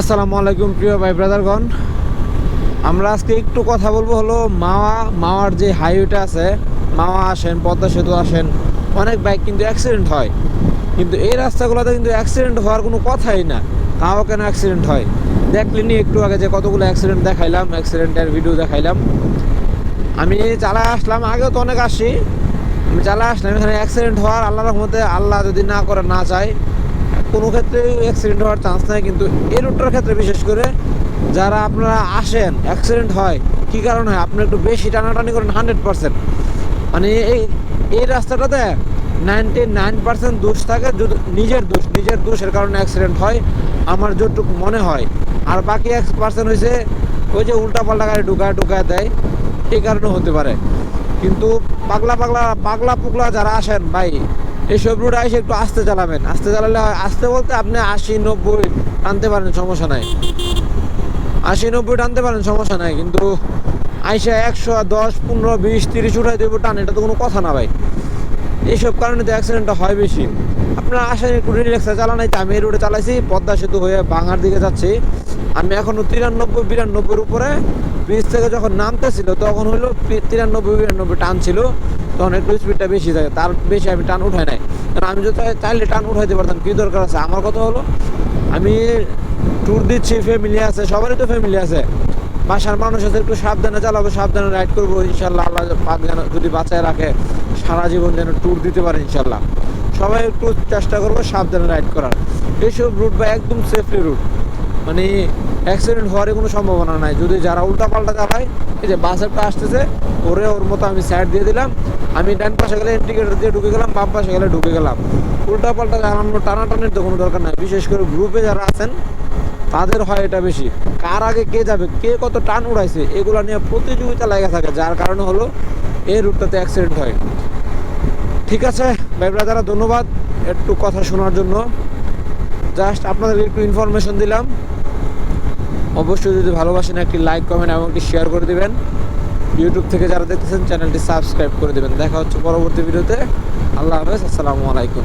আসসালামু আলাইকুম প্রিয় ভাই ব্রাদারগণ। আমরা আজকে একটু কথা বলব হলো মাওয়া, মাওয়ার যে হাইওয়েটা আছে, মাওয়া আসেন, পদ্মা সেতু আসেন, অনেক বাইক কিন্তু অ্যাক্সিডেন্ট হয়। কিন্তু এই রাস্তাগুলোতে কিন্তু অ্যাক্সিডেন্ট হওয়ার কোনো কথাই না। তাও কেন অ্যাক্সিডেন্ট হয়? দেখলেনি একটু আগে যে কতগুলো অ্যাক্সিডেন্ট দেখাইলাম অ্যাক্সিডেন্টের ভিডিও দেখাইলাম। আমি চালা আসলাম, আগেও তো অনেক আসি। আমি চালায় আসলাম, এখানে অ্যাক্সিডেন্ট হওয়ার আল্লাহর রহমতে আল্লাহ যদি না করে, না চায় কোনো ক্ষেত্রে অ্যাক্সিডেন্ট হওয়ার চান্স নাই, কিন্তু এই রুটটার ক্ষেত্রে বিশেষ করে যারা আপনারা আসেন অ্যাক্সিডেন্ট হয়, কী কারণে হয়? আপনি একটু বেশি টানাটানি করেন হান্ড্রেড পার্সেন্ট মানে এই এই রাস্তাটাতে নাইনটি নাইন পার্সেন্ট দোষ থাকে নিজের দোষ, নিজের দোষের কারণে অ্যাক্সিডেন্ট হয়, আমার যতটুকু মনে হয়। আর বাকি এক পার্সেন্ট হয়েছে ওই যে উল্টা পাল্টা গাড়ি ঢুকায় ঢুকায় দেয়, এই কারণে হতে পারে। কিন্তু পাগলা পাগলা পাগলা পুগলা যারা আসেন, ভাই এইসব রুট আসে একটু আস্তে চালাবেন। আস্তে চালালে আস্তে বলতে আপনি আশি, নব্বই টানতে পারেন, সমস্যা নাই। আশি, নব্বই টানতে পারেন, সমস্যা নাই। কিন্তু আইসা একশো দশ, পনেরো, বিশ, তিরিশ উঠাই দেবো টান, এটা তো কোনো কথা না ভাই। এইসব কারণে তো অ্যাক্সিডেন্টটা হয় বেশি। আপনারা আসেন একটু রিল্যাক্সে চালানাই আমি এই রোডে চালাইছি, পদ্মা সেতু হয়ে বাঙার দিকে যাচ্ছি। আমি এখনও তিরানব্বই, বিরানব্বইয়ের উপরে। ব্রিজ থেকে যখন নামতেছিল, তখন হলো তিরানব্বই, বিরানব্বই টান ছিল। তখন একটু স্পিডটা বেশি থাকে, তার বেশি আমি টান উঠাই নাই। কারণ আমি যদি চাইলে টান উঠাইতে পারতাম, কী দরকার আছে? আমার কথা হলো, আমি ট্যুর দিচ্ছি ফ্যামিলি আছে, সবারই তো ফ্যামিলি আছে। বাসার মানুষ আছে, একটু সাবধানে চালাবো, সাবধানে রাইড করব, ইনশাল্লাহ আল্লাহ যেন যদি বাঁচায় রাখে, সারা জীবন যেন ট্যুর দিতে পারে, ইনশাল্লাহ। সবাই একটু চেষ্টা করব সাবধানে রাইড করার। এইসব রুট বা একদম সেফলি রুট মানে অ্যাক্সিডেন্ট হওয়ারই কোনো সম্ভাবনা নাই। যদি যারা উল্টা পাল্টা চালায়, এই যে বাস একটা আসতেছে, ওরে ওর মতো আমি সাইড দিয়ে দিলাম, আমি ডান পাশে গেলে ইন্ডিকেটর দিয়ে ঢুকে গেলাম, বাম পাশে গেলে ঢুকে গেলাম। উল্টা পাল্টা চালানো টানাটানির তো কোনো দরকার নাই। বিশেষ করে গ্রুপে যারা আছেন, তাদের হয় এটা বেশি। কার আগে কে যাবে, কে কত টান উড়াইছে, এগুলো নিয়ে প্রতিযোগিতা লেগে থাকে। যার কারণে হলো এই রুটটাতে অ্যাক্সিডেন্ট হয়। ঠিক আছে, ভাই ব্রাদারা ধন্যবাদ একটু কথা শোনার জন্য। জাস্ট আপনাদের একটু ইনফরমেশন দিলাম। অবশ্যই যদি ভালোবাসেন, একটি লাইক কমেন্ট এবং একটি শেয়ার করে দেবেন। ইউটিউব থেকে যারা দেখতেছেন চ্যানেলটি সাবস্ক্রাইব করে দেবেন। দেখা হচ্ছে পরবর্তী ভিডিওতে আল্লাহ হাফেজ, আসসালামু আলাইকুম।